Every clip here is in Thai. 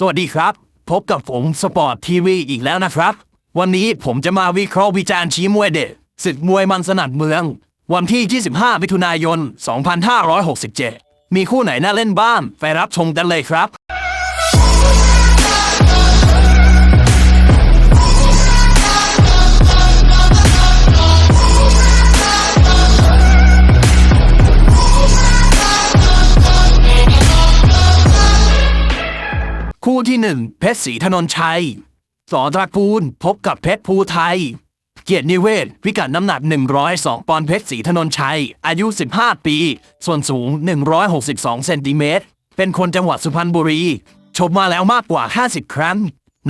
สวัสดีครับ พบกับผมสปอร์ตทีวีอีกแล้วนะครับ วันนี้ผมจะมาวิเคราะห์วิจารณ์ชี้มวยเด็ดศึกมวยมันสนัดเมือง วันที่ 25 มิถุนายน 2567 มีคู่ไหนน่าเล่นบ้างไปรับชมกันเลยครับ ที่หนึ่งเพชรศรีธนนชัยสอตระกูลพบกับเพชรภูไทย เกียรตินิเวศ พิกัดน้ำหนัก 102 ปอนด์เพชรศรีธนนชัย อายุ 15 ปี ส่วนสูง 162 เซนติเมตร เป็นคนจังหวัดสุพรรณบุรี ชกมาแล้วมากกว่า 50 ครั้ง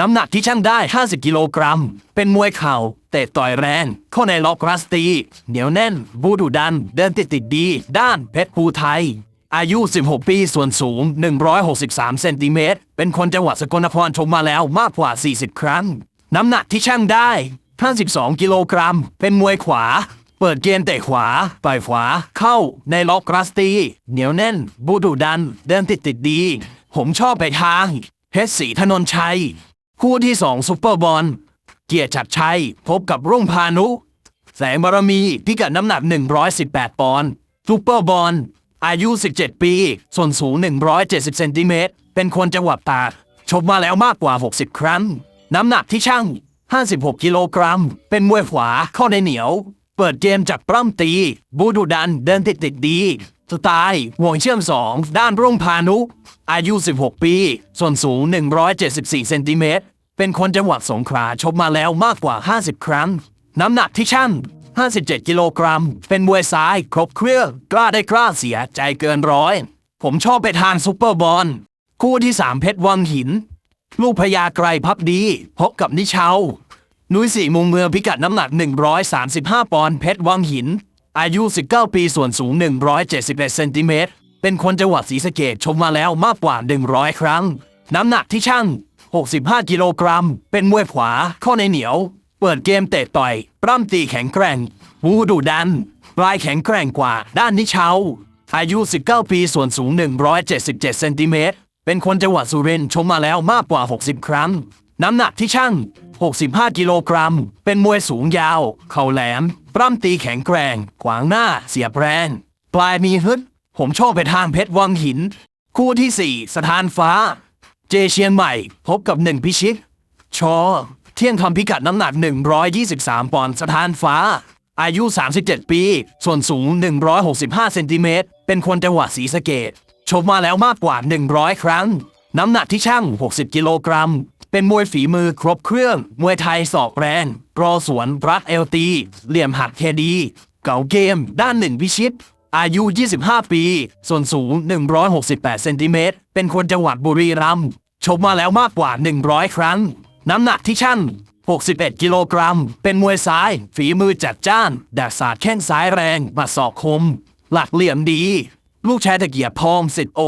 น้ำหนักที่ช่างได้ 50 กิโลกรัม เป็นมวยเข่า เตะต่อยแรง ข้าในล็อกรัสตี เหนียวแน่น บูดุดัน เดินติดติดดี ด้านเพชรภูไทย อายุ 16 ปี ส่วนสูง 163 เซนติเมตร เป็นคนจังหวัดสกลนครชมมาแล้วมากกว่า 40 ครั้ง น้ำหนักที่ช่างได้52กิโลกรัม เป็นมวยขวา เปิดเกมเตะขวาปล่อยขวา เข้า ในล็อกกราสตี เหนียวแน่น บูดุดัน เดินติดติดดี ผมชอบไปทางเพชรศรีธนนชัย คู่ที่2ซุปเปอร์บอล เกียรติชัดชัย พบกับรุ่งพานุ แสงบารมี พิกัดน้ำหนัก 118 ปอนด์ซูเปอร์บอล อายุ 17 ปี ส่วนสูง 170 เซนติเมตร เป็นคนจังหวัดตากชกมาแล้วมากกว่า 60 ครั้ง น้ำหนักที่ช่าง 56 กิโลกรัม เป็นมวยขวาข้าในเหนียว เปิดเกมจากปล้ำตี บูดุดันเดินติดติดดีสไตล์ห่วงเชื่อม 2 ด้านรุ่งพานุ อายุ 16 ปี ส่วนสูง 174 เซนติเมตร เป็นคนจังหวัดสงขลาชกมาแล้วมากกว่า 50 ครั้ง น้ำหนักที่ช่าง 57 กิโลกรัม เป็นมวยซ้ายครบเครื่องกล้าได้กล้าเสียใจเกินร้อย ผมชอบไปทางซุปเปอร์บอลคู่ที่ 3 เพชรวังหิน ลูกพญาไกรพับดี พบกับนิเชานุ้ยสี่มุมเมืองพิกัดน้ำหนัก 135 ปอนด์เพชรวังหิน อายุ 19 ปีส่วนสูง 171เซนติเมตรเป็นคนจังหวัดศรีสะเกดชมมาแล้วมากกว่า 100 ครั้ง น้ำหนักที่ช่าง65 กิโลกรัม เป็นมวยขวา ข้อในเหนียว เปิดเกมเตะต่อยปล้ำตีแข็งแกร่งวูดุดันปลายแข็งแกร่งกว่า ด้านนิเชาอายุ 19 ปีส่วนสูง 177 เซนติเมตร เป็นคนจังหวัดสุรินทร์ชมมาแล้วมากกว่า 60 ครั้ง น้ำหนักที่ช่าง 65 กิโลกรัม เป็นมวยสูงยาว เข่าแหลม ปล้ำตีแข็งแกร่ง ขวางหน้า เสียบแรงปลายมีฮึด ผมชอบไปทางเพชรวังหิน คู่ที่ 4 สถานฟ้า เจเชียงใหม่ พบกับหนึ่งพิชิต ชอ เที่ยงทำพิกัดน้ำหนัก 123 ปอนด์สถานฟ้า อายุ 37 ปี ส่วนสูง 165 เซนติเมตร เป็นคนจังหวัดศรีสะเกดชกมาแล้วมากกว่า 100 ครั้ง น้ำหนักที่ช่าง 60 กิโลกรัม เป็นมวยฝีมือครบเครื่อง มวยไทยศอกแรงปรอสวนรัดเอลตี เหลี่ยมหักเคดี เก่าเกม ด้านหนึ่งพิชิต อายุ 25 ปี ส่วนสูง 168 เซนติเมตร เป็นคนจังหวัดบุรีรัมย์ ชกมาแล้วมากกว่า 100 ครั้ง น้ำหนักที่ชั่น 61 กิโลกรัม เป็นมวยซ้าย ฝีมือจัดจ้านดักศาสตร์แข้งซ้ายแรงมาศอกคม หลักเหลี่ยมดี ลูกแชายตะเกียบทองสิทธิ์โอ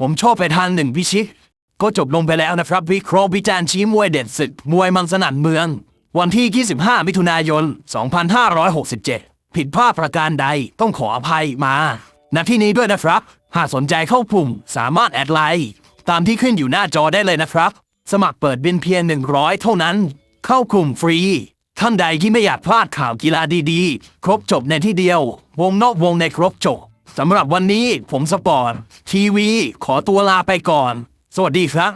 ผมชอบไปทางหนึ่งพิชิตก็จบลงไปแล้วนะครับ วิเคราะห์วิจารณ์ชี้มวยเด็ดศึกมวยมันสนั่นเมือง วันที่ 25 มิถุนายน 2567 ผิดพลาดประการใดต้องขออภัยมาณที่นี้ด้วยนะครับ หากสนใจเข้ากลุ่มสามารถแอดไลน์ ตามที่ขึ้นอยู่หน้าจอได้เลยนะครับ สมัครเปิดบินเพียง 100 เท่านั้น เข้ากลุ่มฟรี ท่านใดที่ไม่อยากพลาดข่าวกีฬาดีๆ ครบจบในที่เดียว วงนอกวงในครบจบสำหรับวันนี้ผมสปอร์ตทีวี ขอตัวลาไปก่อน สวัสดีครับ